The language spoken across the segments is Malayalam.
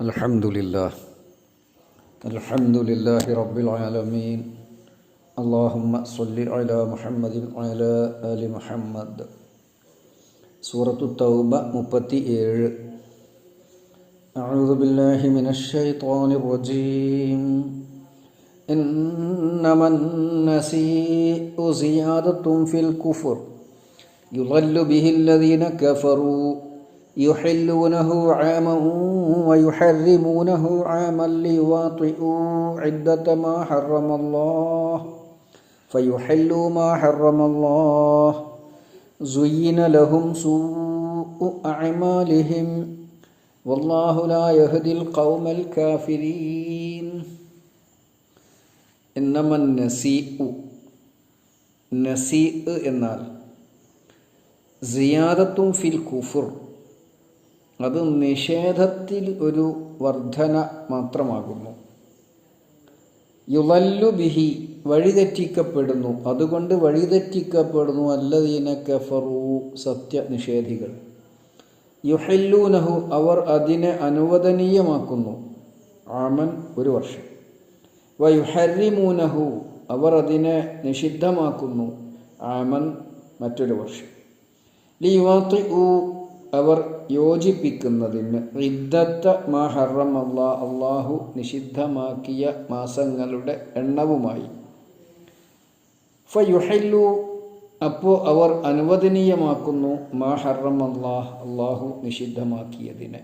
الحمد لله. الحمد لله رب العالمين. اللهم صل على محمد وعلى آل محمد. سورة التوبة مبتئر أعوذ بالله من الشيطان الرجيم. إنما النسيء زيادة في الكفر. يضل به الذين كفروا. يحلونه عاما ويحرمونه عاما ليواطئوا عدة ما حرم الله فيحلوا ما حرم الله زين لهم سوء أعمالهم والله لا يهدي القوم الكافرين إنما النسيء നസീ എന്നാൽ സിയാദത്തും ഫിൽ കുഫുർ അത് നിഷേധത്തിൽ ഒരു വർധന മാത്രമാകുന്നു. യുവല്ലു ബിഹി വഴിതെറ്റിക്കപ്പെടുന്നു. അതുകൊണ്ട് വഴിതെറ്റിക്കപ്പെടുന്നു അല്ലദീന കഫറു സത്യനിഷേധികൾ. യുഹല്ലൂനഹു അവർ അതിനെ അനുവദനീയമാക്കുന്നു. ആമൻ ഒരു വർഷം. വയുഹരിമൂനഹു അവർ അതിനെ നിഷിദ്ധമാക്കുന്നു. ആമൻ മറ്റൊരു വർഷം. ലിയുവാത്തി അവർ യോജിപ്പിക്കുന്നതിന് ഇദ്ദത്ത മാ അള്ളാ അള്ളാഹു നിഷിദ്ധമാക്കിയ മാസങ്ങളുടെ എണ്ണവുമായി. ഫയുഹല്ലു അപ്പോൾ അവർ അനുവദനീയമാക്കുന്നു മാ ഹറം അള്ളാഹ് അള്ളാഹു നിഷിദ്ധമാക്കിയതിനെ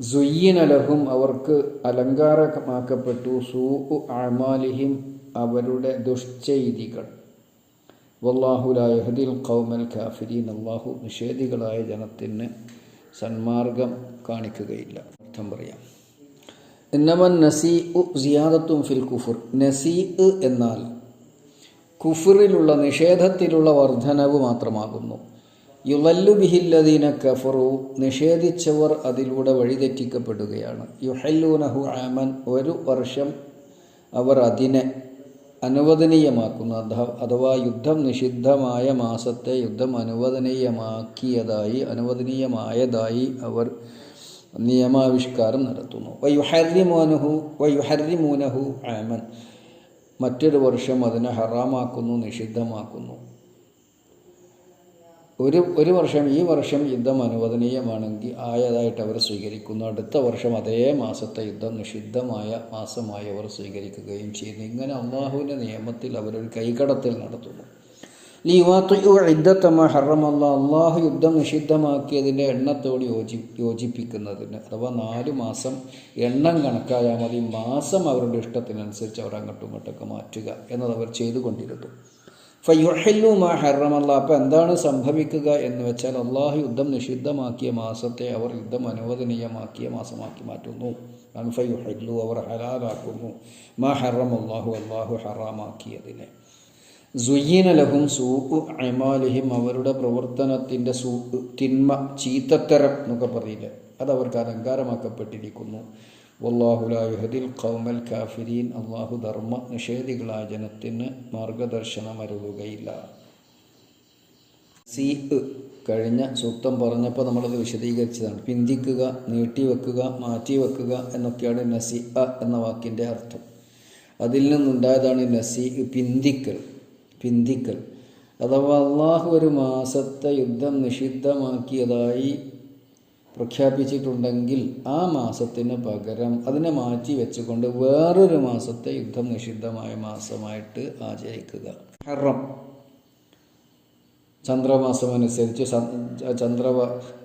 സുയ്യനലഹും അവർക്ക് അലങ്കാരമാക്കപ്പെട്ടു. സൂ അമാലിഹിം അവരുടെ ദുഷ്ചെയ്തികൾ. വല്ലാഹുലായഹദിൽ കൗമൽ കാഫിരീൻ. അള്ളാഹു നിഷേധികളായ ജനത്തിന് സന്മാർഗം കാണിക്കുകയില്ല. അർത്ഥം പറയാം. എന്നമൻ നസീ ഉ സിയാദത്തും ഫിൽ കുഫുർ. നസീ എന്നാൽ കുഫറിലുള്ള നിഷേധത്തിലുള്ള വർധനവ് മാത്രമാകുന്നു. യുലല്ലു ബിഹില്ലദീന കഫറു. നിഷേധിച്ചവർ അതിലൂടെ വഴിതെറ്റിക്കപ്പെടുകയാണ്. യുഹല്ലൂനഹു ആമൻ. ഒരു വർഷം അവർ അതിനെ അനുവദനീയമാക്കുന്നു. അഥവാ യുദ്ധം നിഷിദ്ധമായ മാസത്തെ യുദ്ധം അനുവദനീയമാക്കിയതായി അനുവദനീയമായതായി അവർ നിയമാവിഷ്കാരം നടത്തുന്നു. വയുഹരിമോനഹു വയുഹരിമൂനഹു ആമൻ. മറ്റൊരു വർഷം അതിനെ ഹറാമാക്കുന്നു നിഷിദ്ധമാക്കുന്നു. ഒരു ഒരു വർഷം ഈ വർഷം യുദ്ധം അനുവദനീയമാണെങ്കിൽ ആയതായിട്ട് അവർ സ്വീകരിക്കുന്നു. അടുത്ത വർഷം അതേ മാസത്തെ യുദ്ധം നിഷിദ്ധമായ മാസമായി അവർ സ്വീകരിക്കുകയും ചെയ്യുന്നു. ഇങ്ങനെ അള്ളാഹുവിന്റെ നിയമത്തിൽ അവരൊരു കൈകടത്തിൽ നടത്തുന്നു. യുദ്ധത്തമ്മ ഇദ്ദത്തമ ഹറമല്ല. അള്ളാഹു യുദ്ധം നിഷിദ്ധമാക്കിയതിന്റെ എണ്ണത്തോട് യോജി യോജിപ്പിക്കുന്നതിന് അഥവാ നാല് മാസം എണ്ണം കണക്കായാൽ മതി. മാസം അവരുടെ ഇഷ്ടത്തിനനുസരിച്ച് അവർ അങ്ങോട്ടും ഇങ്ങോട്ടൊക്കെ മാറ്റുക എന്നത് അവർ ചെയ്തുകൊണ്ടിരുന്നു. ഫയുഹല്ലു മാ ഹറമല്ല അപ്പോൾ എന്താണ് സംഭവിക്കുക എന്ന് വെച്ചാൽ അള്ളാഹു യുദ്ധം നിഷിദ്ധമാക്കിയ മാസത്തെ അവർ യുദ്ധം അനുവദനീയമാക്കിയ മാസമാക്കി മാറ്റുന്നു. ഫയുഹല്ലു അവർ ഹലാലാക്കുന്നു. മാ ഹറം അള്ളാഹു അള്ളാഹു ഹറാമാക്കിയതിനെ ലഹും സൂഖു അമാലിഹിം അവരുടെ പ്രവർത്തനത്തിന്റെ സൂ തിന്മ ചീത്തത്തരം എന്നൊക്കെ പറയില്ലേ? അത് അവർക്ക് അലങ്കാരമാക്കപ്പെട്ടിരിക്കുന്നു. വല്ലാഹുലായുഹദിൽ കൗമൽ കാഫിരീൻ. അള്ളാഹു ധർമ്മ നിഷേധികളായ ജനത്തിന് മാർഗദർശനം അരുളുകയില്ല. സി കഴിഞ്ഞ സൂക്തം പറഞ്ഞപ്പോൾ നമ്മളത് വിശദീകരിച്ചതാണ്. പിന്തിക്കുക നീട്ടിവെക്കുക മാറ്റിവെക്കുക എന്നൊക്കെയാണ് നസി അ എന്ന വാക്കിന്റെ അർത്ഥം. അതിൽ നിന്നുണ്ടായതാണ് നസി പിന്തിക്കൽ പിന്തിക്കൽ. അഥവാ അള്ളാഹു ഒരു മാസത്തെ യുദ്ധം നിഷിദ്ധമാക്കിയതായി പ്രഖ്യാപിച്ചിട്ടുണ്ടെങ്കിൽ ആ മാസത്തിന് പകരം അതിനെ മാറ്റി വെച്ചുകൊണ്ട് വേറൊരു മാസത്തെ യുദ്ധം നിഷിദ്ധമായ മാസമായിട്ട് ആചരിക്കുക. ഹറം ചന്ദ്രമാസം അനുസരിച്ച് ചന്ദ്ര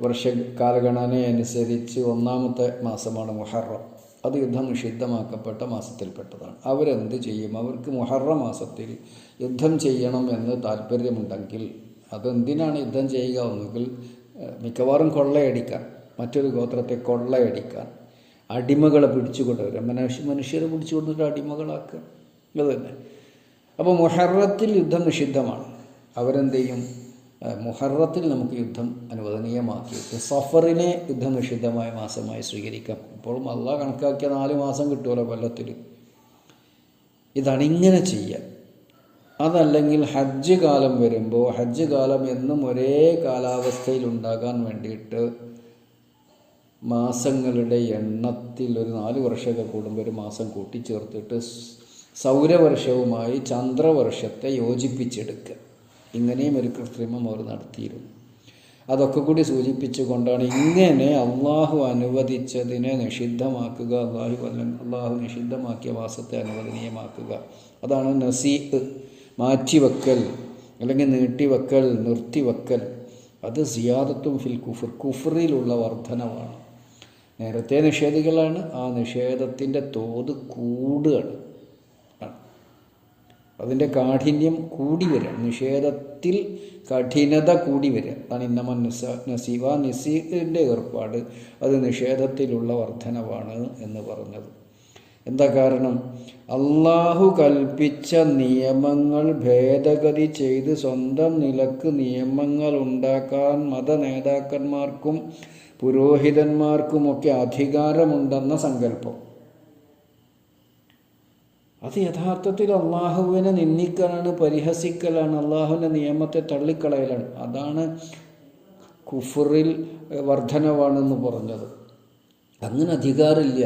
വർഷ കാലഗണനയനുസരിച്ച് ഒന്നാമത്തെ മാസമാണ് മുഹറം. അത് യുദ്ധം നിഷിദ്ധമാക്കപ്പെട്ട മാസത്തിൽപ്പെട്ടതാണ്. അവരെന്ത് ചെയ്യും? അവർക്ക് മുഹറ മാസത്തിൽ യുദ്ധം ചെയ്യണം എന്ന് താല്പര്യമുണ്ടെങ്കിൽ അതെന്തിനാണ് യുദ്ധം ചെയ്യുക? ഒന്നുകിൽ മിക്കവാറും കൊള്ളയടിക്കാൻ മറ്റൊരു ഗോത്രത്തെ കൊള്ളയടിക്കാൻ അടിമകളെ പിടിച്ചു കൊണ്ടുവരിക മനുഷ്യ മനുഷ്യരെ പിടിച്ചു കൊണ്ടിട്ട് അടിമകളാക്കുക. ഇത് തന്നെ. അപ്പോൾ മുഹറത്തിൽ യുദ്ധം നിഷിദ്ധമാണ്. അവരെന്ത് ചെയ്യും മുഹറത്തിൽ നമുക്ക് യുദ്ധം അനുവദനീയമാക്കി. സഫറിനെ യുദ്ധം നിഷിദ്ധമായ മാസമായി സ്വീകരിക്കാം. ഇപ്പോഴും അല്ല കണക്കാക്കിയ നാല് മാസം കിട്ടുമല്ലോ കൊല്ലത്തിൽ ഇതാണ് ഇങ്ങനെ ചെയ്യുക അതല്ലെങ്കിൽ ഹജ്ജ് കാലം വരുമ്പോൾ ഹജ്ജ് കാലം എന്നും ഒരേ കാലാവസ്ഥയിൽ ഉണ്ടാകാൻ വേണ്ടിയിട്ട് മാസങ്ങളുടെ എണ്ണത്തിൽ ഒരു നാല് വർഷമൊക്കെ കൂടുമ്പോൾ ഒരു മാസം കൂട്ടിച്ചേർത്തിട്ട് സൗരവർഷവുമായി ചന്ദ്രവർഷത്തെ യോജിപ്പിച്ചെടുക്കുക. ഇങ്ങനെയും ഒരു കൃത്രിമം അവർ നടത്തിയിരുന്നു. അതൊക്കെ കൂടി സൂചിപ്പിച്ചുകൊണ്ടാണ് ഇങ്ങനെ അള്ളാഹു അനുവദിച്ചതിനെ നിഷിദ്ധമാക്കുക അള്ളാഹു അള്ളാഹു നിഷിദ്ധമാക്കിയ മാസത്തെ അനുവദനീയമാക്കുക. അതാണ് നസീ മാറ്റിവെക്കൽ അല്ലെങ്കിൽ നീട്ടിവെക്കൽ നിർത്തിവെക്കൽ. അത് സിയാദത്തും ഫിൽ കുഫർ കുഫറിലുള്ള വർധനവാണ് നേരത്തെ നിഷേധികളാണ് ആ നിഷേധത്തിന്റെ തോത് കൂടുകയാണ്. അതിന്റെ കാഠിന്യം കൂടി വരിക. നിഷേധത്തിൽ കഠിനത കൂടി വരിക. അതാണ് ഇന്നമ നിസ നസീവ നസീറിന്റെ ഏർപ്പാട്. അത് നിഷേധത്തിലുള്ള വർധനവാണ് എന്ന് പറഞ്ഞത്. എന്താ കാരണം? അള്ളാഹു കൽപ്പിച്ച നിയമങ്ങൾ ഭേദഗതി ചെയ്ത് സ്വന്തം നിലയ്ക്ക് നിയമങ്ങൾ ഉണ്ടാക്കാൻ മത നേതാക്കന്മാർക്കും പുരോഹിതന്മാർക്കുമൊക്കെ അധികാരമുണ്ടെന്ന സങ്കല്പം. അത് യഥാർത്ഥത്തിൽ അള്ളാഹുവിനെ നിന്ദിക്കലാണ് പരിഹസിക്കലാണ് അള്ളാഹുവിന്റെ നിയമത്തെ തള്ളിക്കളയലാണ്. അതാണ് കുഫറിൽ വർധനവാണെന്ന് പറഞ്ഞത്. അങ്ങനെ അധികാരമില്ല.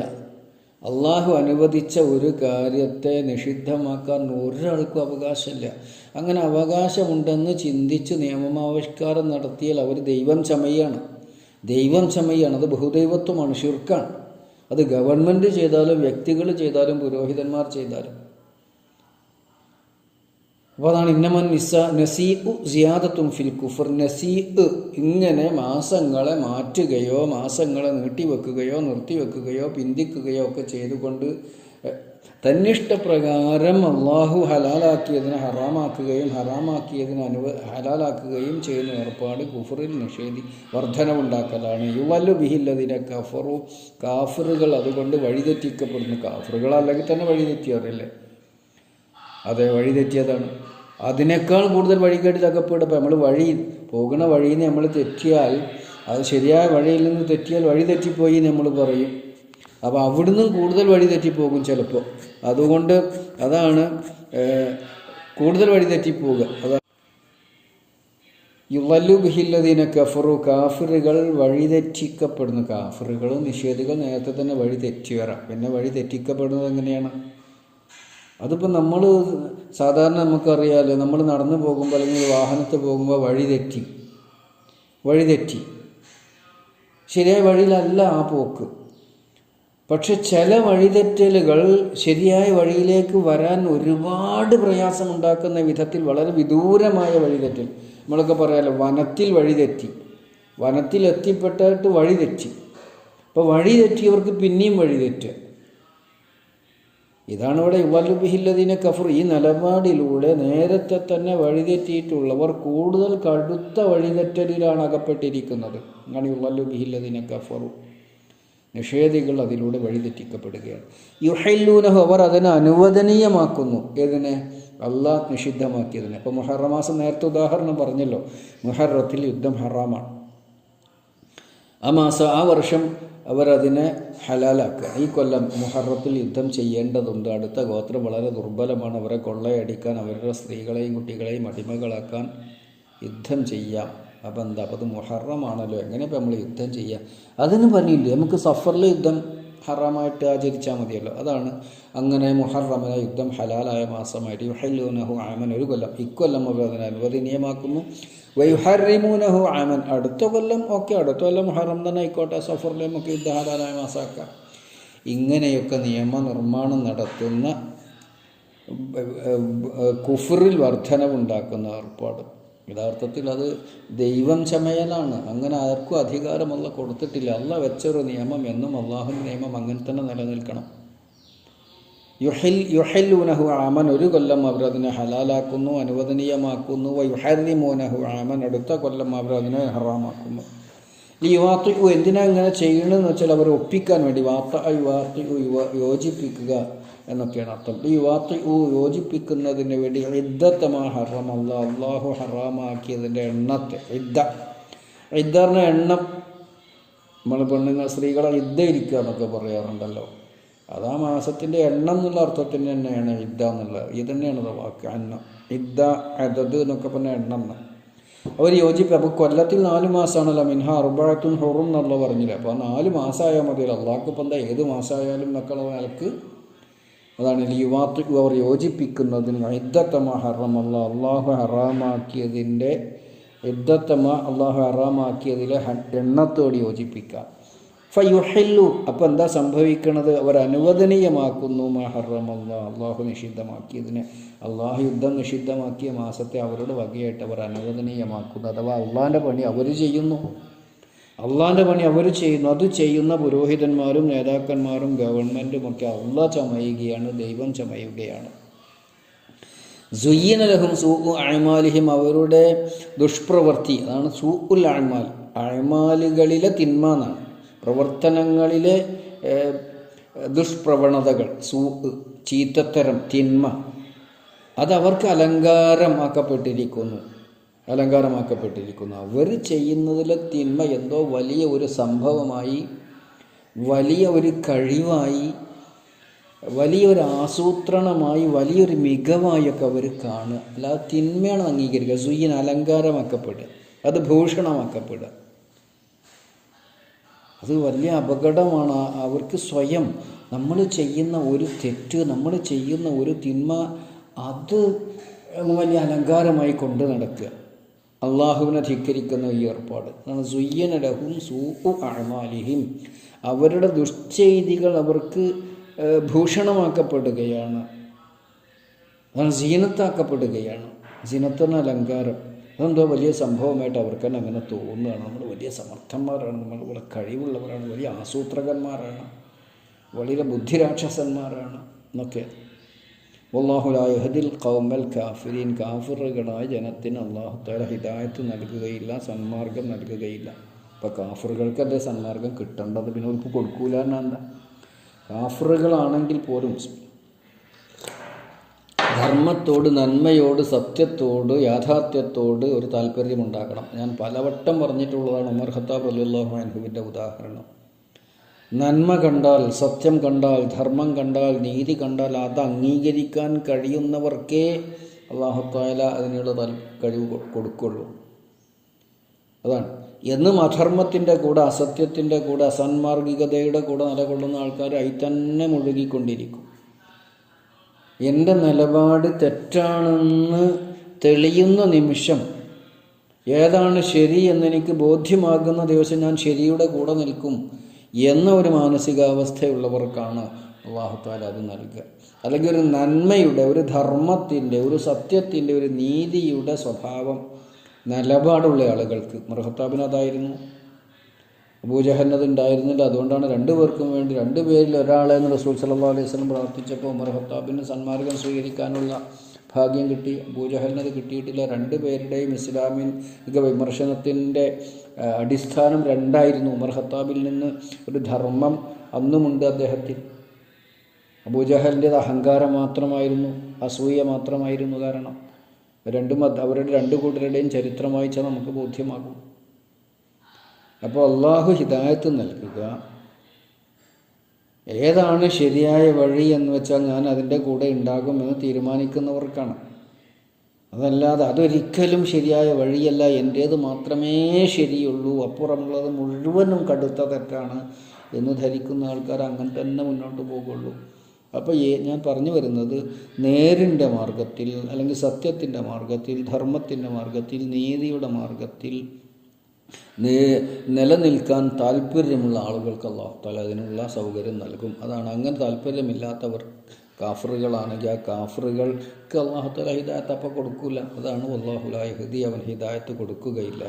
അള്ളാഹു അനുവദിച്ച ഒരു കാര്യത്തെ നിഷിദ്ധമാക്കാൻ ഒരാൾക്കും അവകാശമില്ല. അങ്ങനെ അവകാശമുണ്ടെന്ന് ചിന്തിച്ച് നിയമമാവിഷ്കാരം നടത്തിയാൽ അവർ ദൈവം ചമയാണ് ദൈവം ചമയാണ് അത് ബഹുദൈവത്വമാണ് ഷിർക്കാണ് അത് ഗവൺമെന്റ് ചെയ്താലും വ്യക്തികൾ ചെയ്താലും പുരോഹിതന്മാർ ചെയ്താലും. അപ്പോൾ അതാണ് ഇന്നമൻ നിസ ഉ സിയാദത്തും ഫിൽ കുഫർ. നസീഅ് ഇങ്ങനെ മാസങ്ങളെ മാറ്റുകയോ മാസങ്ങളെ നീട്ടിവെക്കുകയോ നിർത്തിവെക്കുകയോ പിന്തിക്കുകയോ ഒക്കെ ചെയ്തുകൊണ്ട് തന്നിഷ്ടപ്രകാരം അള്ളാഹു ഹലാലാക്കിയതിനെ ഹറാമാക്കുകയും ഹറാമാക്കിയതിനെ അനുവ ഹലാലാക്കുകയും ചെയ്യുന്ന ഏർപ്പാട് കുഫറിൽ നിഷേധി വർധനവുണ്ടാക്കലാണ്. യുവല്ലു ബിഹില്ലതിനെ കഫറു. കാഫറുകൾ അതുകൊണ്ട് വഴിതെറ്റിക്കപ്പെടുന്നു. കാഫറുകൾ അല്ലെങ്കിൽ തന്നെ വഴിതെറ്റിയവരല്ലേ അതെ വഴിതെറ്റിയതാണ്. അതിനേക്കാൾ കൂടുതൽ വഴികേട്ടിൽ അകപ്പെടും അപ്പോൾ നമ്മൾ വഴി പോകുന്ന വഴിയിൽ നിന്ന് നമ്മൾ തെറ്റിയാൽ അത് ശരിയായ വഴിയിൽ നിന്ന് തെറ്റിയാൽ വഴി തെറ്റിപ്പോയി നമ്മൾ പറയും. അപ്പോൾ അവിടുന്ന് കൂടുതൽ വഴി തെറ്റിപ്പോകും ചിലപ്പോൾ അതുകൊണ്ട് അതാണ് കൂടുതൽ വഴി തെറ്റിപ്പോവുക അതാ യുവല്ലു ബിഹില്ലദീന കഫറു. കാഫിറുകൾ വഴിതെറ്റിക്കപ്പെടുന്നു കാഫിറുകൾ നിഷേധികൾ നേരത്തെ തന്നെ വഴി തെറ്റിയറ പിന്നെ വഴി തെറ്റിക്കപ്പെടുന്നത് എങ്ങനെയാണ്? അതിപ്പോൾ നമ്മൾ സാധാരണ നമുക്കറിയാമല്ലോ നമ്മൾ നടന്നു പോകുമ്പോൾ അല്ലെങ്കിൽ വാഹനത്തിൽ പോകുമ്പോൾ വഴി തെറ്റി. വഴി തെറ്റി. ശരിയായ വഴിയിലല്ല ആ പോക്ക്. പക്ഷെ ചില വഴിതെറ്റലുകൾ ശരിയായ വഴിയിലേക്ക് വരാൻ ഒരുപാട് പ്രയാസമുണ്ടാക്കുന്ന വിധത്തിൽ വളരെ വിദൂരമായ വഴിതെറ്റൽ. നമ്മളൊക്കെ പറയാമല്ലോ വനത്തിൽ വഴിതെറ്റി. വനത്തിൽ എത്തിപ്പെട്ടിട്ട് വഴിതെറ്റി. അപ്പോൾ വഴി തെറ്റിയവർക്ക് പിന്നെയും വഴി തെറ്റുക ഇതാണ് ഇവിടെ യുവലുബിഹില്ലതിനെ കഫർ. ഈ നിലപാടിലൂടെ നേരത്തെ തന്നെ വഴിതെറ്റിയിട്ടുള്ളവർ കൂടുതൽ കടുത്ത വഴിതെറ്റലിലാണ് അകപ്പെട്ടിരിക്കുന്നത്. അങ്ങനെ യുവലുബിഹില്ലതിനെ കഫറു നിഷേധികൾ അതിലൂടെ വഴിതെറ്റിക്കപ്പെടുകയാണ്. യുഹല്ലൂനഹു അവർ അതിനെ അനുവദനീയമാക്കുന്നു. ഏതിനെ? അള്ളാഹ് നിഷിദ്ധമാക്കിയതിനെ. അപ്പോൾ മുഹറമാസം നേരത്തെ ഉദാഹരണം പറഞ്ഞല്ലോ. മുഹറത്തിൽ യുദ്ധം ഹറാമാണ്. ആ മാസം ആ വർഷം അവരതിനെ ഹലാലാക്കുക. ഈ കൊല്ലം മുഹറത്തിൽ യുദ്ധം ചെയ്യേണ്ടതുണ്ട്. അടുത്ത ഗോത്രം വളരെ ദുർബലമാണ്. അവരെ കൊള്ളയടിക്കാൻ അവരുടെ സ്ത്രീകളെയും കുട്ടികളെയും അടിമകളാക്കാൻ യുദ്ധം ചെയ്യാം. അപ്പം എന്താ അപ്പം അത് മുഹറമാണല്ലോ എങ്ങനെ നമ്മൾ യുദ്ധം ചെയ്യുക അതിന് പറഞ്ഞില്ല നമുക്ക് സഫറിൽ യുദ്ധം ഹറാമായിട്ട് ആചരിച്ചാൽ മതിയല്ലോ അതാണ് അങ്ങനെ മുഹറമന യുദ്ധം ഹലാലായ മാസമായിട്ട് യുഹല്ലൂനഹു ആമൻ ഒരു കൊല്ലം ഇക്കൊല്ലം അവർ അതിനെ അനുവദനീയമാക്കുന്നു വൈഹറിമൂനഹു ആമൻ അടുത്ത കൊല്ലം ഓക്കെ അടുത്ത കൊല്ലം മുഹറം തന്നെ ആയിക്കോട്ടെ സഫറിൽ നമുക്ക് യുദ്ധം ഹലാലായ മാസമാക്കാം ഇങ്ങനെയൊക്കെ നിയമനിർമ്മാണം നടത്തുന്ന കുഫറിൽ വർധനവുണ്ടാക്കുന്ന ഏർപ്പാട് യഥാർത്ഥത്തിൽ അത് ദൈവം ചമയലാണ്. അങ്ങനെ ആർക്കും അധികാരമല്ല കൊടുത്തിട്ടില്ല. അല്ല വെച്ചൊരു നിയമം എന്നും അള്ളാഹുവിന്റെ നിയമം അങ്ങനെ തന്നെ നിലനിൽക്കണം. യുഹിൽ യുഹല്ലൂനഹു ആമൻ ഒരു കൊല്ലം അവർ അതിനെ ഹലാലാക്കുന്നു അനുവദനീയമാക്കുന്നു. യുഹരിമൂനഹു ആമൻ അടുത്ത കൊല്ലം അവർ അതിനെ ഹറാമാക്കുന്നു. ഈ യുവാത്തു എന്തിനാ ഇങ്ങനെ ചെയ്യണമെന്ന് വെച്ചാൽ അവരെ ഒപ്പിക്കാൻ വേണ്ടി. വാത്ത യുവാത്തു യോജിപ്പിക്കുക. എന്നൊക്കെയാണ് അർത്ഥം. ഈ വാത്തി ഊ യോജിപ്പിക്കുന്നതിന് വേണ്ടി ഇദ്ദത്തമാ ഹറം അല്ല അള്ളാഹു ഹറാമാക്കിയതിന്റെ എണ്ണത്തെ ഇദ്ദ. ഇദ്ദറിന്റെ എണ്ണം. നമ്മൾ പെണ്ണുങ്ങൾ സ്ത്രീകളെ ഇദ്ദ ഇരിക്കുക എന്നൊക്കെ പറയാറുണ്ടല്ലോ. അത് ആ മാസത്തിന്റെ എണ്ണം എന്നുള്ള അർത്ഥത്തിന് തന്നെയാണ് ഇദ്ദ എന്നുള്ളത്. ഇത് തന്നെയാണ് വാക്ക്. എണ്ണം. ഇദ്ദ അതത് എന്നൊക്കെ പറഞ്ഞ എണ്ണം അവർ യോജിപ്പ് അപ്പോൾ കൊല്ലത്തിൽ നാല് മാസമാണല്ലോ. മിൻഹ അറുബഴത്തും ഹൊറും എന്നുള്ള പറഞ്ഞില്ല? അപ്പോൾ നാല് മാസമായാൽ മതിയല്ലോ. അള്ളാഹ്ക്ക് എന്താ ഏത് മാസമായാലും എന്നൊക്കെയുള്ള നിലയ്ക്ക് അതാണ് യുവാത്ത് അവർ യോജിപ്പിക്കുന്നതിന് ഇദ്ദത്തമ ഹറമല്ല അള്ളാഹു ഹറാമാക്കിയതിന്റെ ഇദ്ദത്തമ അള്ളാഹു ഹറാമാക്കിയതിലെ എണ്ണത്തോട് യോജിപ്പിക്കാം. ഫയുഹില്ലു അപ്പോൾ എന്താ സംഭവിക്കണത്? അവർ അനുവദനീയമാക്കുന്നു മഹറമല്ല ഹറമല്ല അള്ളാഹു നിഷിദ്ധമാക്കിയതിനെ. അള്ളാഹു യുദ്ധം നിഷിദ്ധമാക്കിയ മാസത്തെ അവരുടെ വകയായിട്ട് അവർ അനുവദനീയമാക്കുന്നു അഥവാ അള്ളാഹിന്റെ പണി അവർ ചെയ്യുന്നു. അള്ളാഹിന്റെ പണി അവർ ചെയ്യുന്നു. അത് ചെയ്യുന്ന പുരോഹിതന്മാരും നേതാക്കന്മാരും ഗവൺമെന്റും ഒക്കെ അള്ളാഹ് ചമയുകയാണ് ദൈവം ചമയുകയാണ്. സുയ്യനലഹും സൂ അഴമാലിഹിം അവരുടെ ദുഷ്പ്രവൃത്തി അതാണ് സൂ ഉൽ അഴമാൽ അഴമാലുകളിലെ തിന്മ എന്നാണ്. പ്രവർത്തനങ്ങളിലെ ദുഷ്പ്രവണതകൾ സൂ ചീത്തത്തരം തിന്മ അത് അവർക്ക് അലങ്കാരമാക്കപ്പെട്ടിരിക്കുന്നു. അലങ്കാരമാക്കപ്പെട്ടിരിക്കുന്നു. അവർ ചെയ്യുന്നതിലെ തിന്മ എന്തോ വലിയ ഒരു സംഭവമായി വലിയ ഒരു കഴിവായി വലിയൊരു ആസൂത്രണമായി വലിയൊരു മികവായൊക്കെ അവർ കാണുക. അല്ലാതെ തിന്മയാണ് അംഗീകരിക്കുക. സുയ്യൻ അലങ്കാരമാക്കപ്പെടുക. അത് ഭൂഷണമാക്കപ്പെടുക. അത് വലിയ അപകടമാണ്. അവർക്ക് സ്വയം നമ്മൾ ചെയ്യുന്ന ഒരു തെറ്റ് നമ്മൾ ചെയ്യുന്ന ഒരു തിന്മ അത് വലിയ അലങ്കാരമായി കൊണ്ട് നടക്കുക. അള്ളാഹുവിനെ ധിക്കരിക്കുന്ന ഈ ഏർപ്പാട്. സുയ്യന ലഹും അഴമാലിഹിം അവരുടെ ദുഷ്ചെയ്തികൾ അവർക്ക് ഭൂഷണമാക്കപ്പെടുകയാണ്. അതാണ് സീനത്താക്കപ്പെടുകയാണ്. സീനത്തെന്ന അലങ്കാരം. അതെന്തോ വലിയ സംഭവമായിട്ട് അവർക്ക് തന്നെ അങ്ങനെ തോന്നുകയാണ്. നമ്മൾ വലിയ സമർത്ഥന്മാരാണ്. നമ്മൾ വളരെ കഴിവുള്ളവരാണ്. വലിയ ആസൂത്രകന്മാരാണ്. വളരെ ബുദ്ധിരാക്ഷസന്മാരാണ്. എന്നൊക്കെ. വല്ലാഹുലായഹദിൽ കൗമൽ കാഫിരീൻ. കാഫിറുകളായ ജനത്തിന് അള്ളാഹു താല ഹിദായത്ത് നൽകുകയില്ല സന്മാർഗം നൽകുകയില്ല. അപ്പോൾ കാഫിറുകൾക്കല്ലേ സന്മാർഗം കിട്ടേണ്ടത്? പിന്നെ അവർക്ക് കൊടുക്കൂല എന്നാ കാഫറുകളാണെങ്കിൽ പോലും ധർമ്മത്തോട് നന്മയോട് സത്യത്തോട് യാഥാർത്ഥ്യത്തോട് ഒരു താല്പര്യമുണ്ടാക്കണം ഞാൻ പലവട്ടം പറഞ്ഞിട്ടുള്ളതാണ് ഉമർ ഖത്താബ് അല്ലാഹു അൻഹുവിന്റെ ഉദാഹരണം. നന്മ കണ്ടാൽ സത്യം കണ്ടാൽ ധർമ്മം കണ്ടാൽ നീതി കണ്ടാൽ അത് അംഗീകരിക്കാൻ കഴിയുന്നവർക്കേ അള്ളാഹുത്താല അതിനുള്ള കഴിവ് കൊടുക്കുള്ളൂ. അതാണ്. എന്നും അധർമ്മത്തിന്റെ കൂടെ അസത്യത്തിന്റെ കൂടെ അസന്മാർഗികതയുടെ കൂടെ നിലകൊള്ളുന്ന ആൾക്കാർ അതിൽ തന്നെ മുഴുകിക്കൊണ്ടിരിക്കും. എന്റെ നിലപാട് തെറ്റാണെന്ന് തെളിയുന്ന നിമിഷം ഏതാണ് ശരി എന്നെനിക്ക് ബോധ്യമാകുന്ന ദിവസം ഞാൻ ശരിയുടെ കൂടെ നിൽക്കും. എന്ന ഒരു മാനസികാവസ്ഥയുള്ളവർക്കാണ് അള്ളാഹുത്താല അത് നൽകുക. അല്ലെങ്കിൽ ഒരു നന്മയുടെ ഒരു ധർമ്മത്തിന്റെ ഒരു സത്യത്തിന്റെ ഒരു നീതിയുടെ സ്വഭാവം നിലപാടുള്ള ആളുകൾക്ക്. മൃഹത്താബിന് അതായിരുന്നു. അബൂജഹന്നത് ഉണ്ടായിരുന്നില്ല അതുകൊണ്ടാണ് രണ്ടു പേർക്കും വേണ്ടി രണ്ടു പേരിൽ ഒരാളെ എന്ന് റസൂൽ സല്ലാ അലൈഹി സ്വലം പ്രാർത്ഥിച്ചപ്പോൾ ഉമർ സന്മാർഗം സ്വീകരിക്കാനുള്ള ഭാഗ്യം കിട്ടി. അബൂജഹലിനത് കിട്ടിയിട്ടില്ല. രണ്ടു പേരുടെയും ഇസ്ലാമിൻ വിമർശനത്തിന്റെ അടിസ്ഥാനം രണ്ടായിരുന്നു. ഉമർ ഖത്താബിൽ നിന്ന് ഒരു ധർമ്മം അന്നുമുണ്ട് അദ്ദേഹത്തിൽ. അബൂജഹലിന്റെത് അഹങ്കാരം മാത്രമായിരുന്നു അസൂയ മാത്രമായിരുന്നു കാരണം. രണ്ടും അവരുടെ രണ്ടു കൂട്ടരുടെയും ചരിത്രം വായിച്ചാൽ നമുക്ക് ബോധ്യമാകും. അപ്പോൾ അള്ളാഹു ഹിദായത്ത് നൽകുക. ഏതാണ് ശരിയായ വഴി എന്ന് വെച്ചാൽ ഞാൻ അതിന്റെ കൂടെ ഉണ്ടാകുമെന്ന് തീരുമാനിക്കുന്നവർക്കാണ്. അതല്ലാതെ അതൊരിക്കലും ശരിയായ വഴിയല്ല. എന്റേത് മാത്രമേ ശരിയുള്ളൂ. അപ്പുറമുള്ളത് മുഴുവനും കടുത്ത തെറ്റാണ് എന്ന് ധരിക്കുന്ന ആൾക്കാർ അങ്ങനെ തന്നെ മുന്നോട്ട് പോകുള്ളൂ അപ്പോൾ ഞാൻ പറഞ്ഞു വരുന്നത് നേരിന്റെ മാർഗത്തിൽ അല്ലെങ്കിൽ സത്യത്തിന്റെ മാർഗത്തിൽ ധർമ്മത്തിന്റെ മാർഗത്തിൽ നീതിയുടെ മാർഗത്തിൽ നിലനിൽക്കാൻ താല്പര്യമുള്ള ആളുകൾക്ക് അള്ളാഹു താല അതിനുള്ള സൗകര്യം നൽകും. അതാണ് അങ്ങനെ താല്പര്യമില്ലാത്തവർ കാഫറുകളാണെങ്കിൽ ആ കാഫറുകൾക്ക് അള്ളാഹുത്തല ഹിദായത്ത് അപ്പം കൊടുക്കില്ല അതാണ് അള്ളാഹുലായ ഹൃദി അവൻ ഹിദായത്ത് കൊടുക്കുകയില്ല.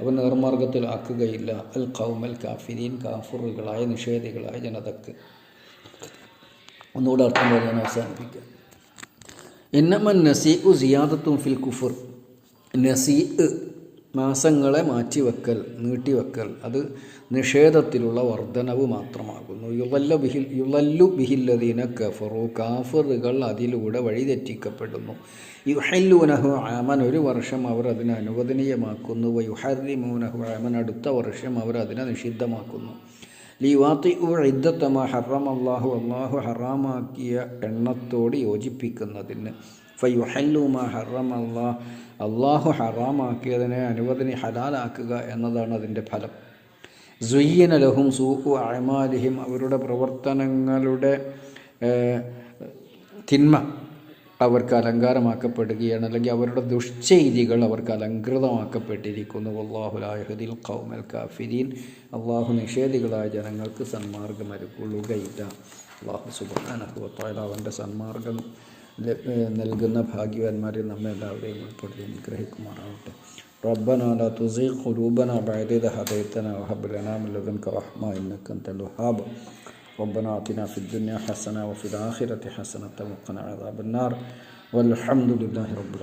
അവൻ നേർമാർഗത്തിലാക്കുകയില്ല. അൽ ഖൗമൽ കാഫിരീൻ കാഫറുകളായ നിഷേധികളായ ജനതക്ക്. ഒന്നുകൂടെ അർത്ഥം പറയാൻ അവസാനിപ്പിക്കുക എന്നമൻ നസീ ഉ സിയാദത്തും ഫിൽ കുഫർ. നസീ മാസങ്ങളെ മാറ്റിവെക്കൽ നീട്ടിവെക്കൽ അത് നിഷേധത്തിലുള്ള വർധനവ് മാത്രമാകുന്നു. യുവല്ല ബിഹിൽ യുവല്ലു ബിഹില്ലദീന കഫറു കാഫറുകൾ അതിലൂടെ വഴിതെറ്റിക്കപ്പെടുന്നു. യുഹല്ലൂനഹു ആമൻ ഒരു വർഷം അവർ അതിനെ അനുവദനീയമാക്കുന്നു. യുഹറിമൂനഹു ആമൻ അടുത്ത വർഷം അവർ അതിനെ നിഷിദ്ധമാക്കുന്നു. ലിവാത്തി ഇദ്ദത്തമ ഹറം അള്ളാഹു അള്ളാഹു ഹറാമാക്കിയ എണ്ണത്തോട് യോജിപ്പിക്കുന്നതിന്. അള്ളാഹ് ഹറാമാക്കിയതിനെ അനുവദിനി ഹലാലാക്കുക എന്നതാണ് അതിന്റെ ഫലം. സുയ്യന ലഹും അഴമാലിഹിം അവരുടെ പ്രവർത്തനങ്ങളുടെ തിന്മ അവർക്ക് അലങ്കാരമാക്കപ്പെടുകയാണ്. അല്ലെങ്കിൽ അവരുടെ ദുഷ്ചെയ്തികൾ അവർക്ക് അലങ്കൃതമാക്കപ്പെട്ടിരിക്കുന്നു അള്ളാഹുലാഹുദിൽ കൗമൽ കാഫിദീൻ അള്ളാഹു നിഷേധികളായ ജനങ്ങൾക്ക് സന്മാർഗം അരുക്കൊള്ളുകയില്ല അള്ളാഹു സുബാനഹുത്തായ അവന്റെ സന്മാർഗം നൽകുന്ന ഭാഗ്യവാന്മാരെ നമ്മെ എല്ലാവരെയും ഉൾപ്പെടുത്തി അനുഗ്രഹിക്കുമാറാവട്ടെ ربنا لا تزغ قلوبنا بعد إذ هديتنا وهب لنا من لدنك رحمة إنك أنت الوهاب ربنا آتنا في الدنيا حسنة وفي الآخرة حسنة وقنا عذاب النار والحمد لله رب العالمين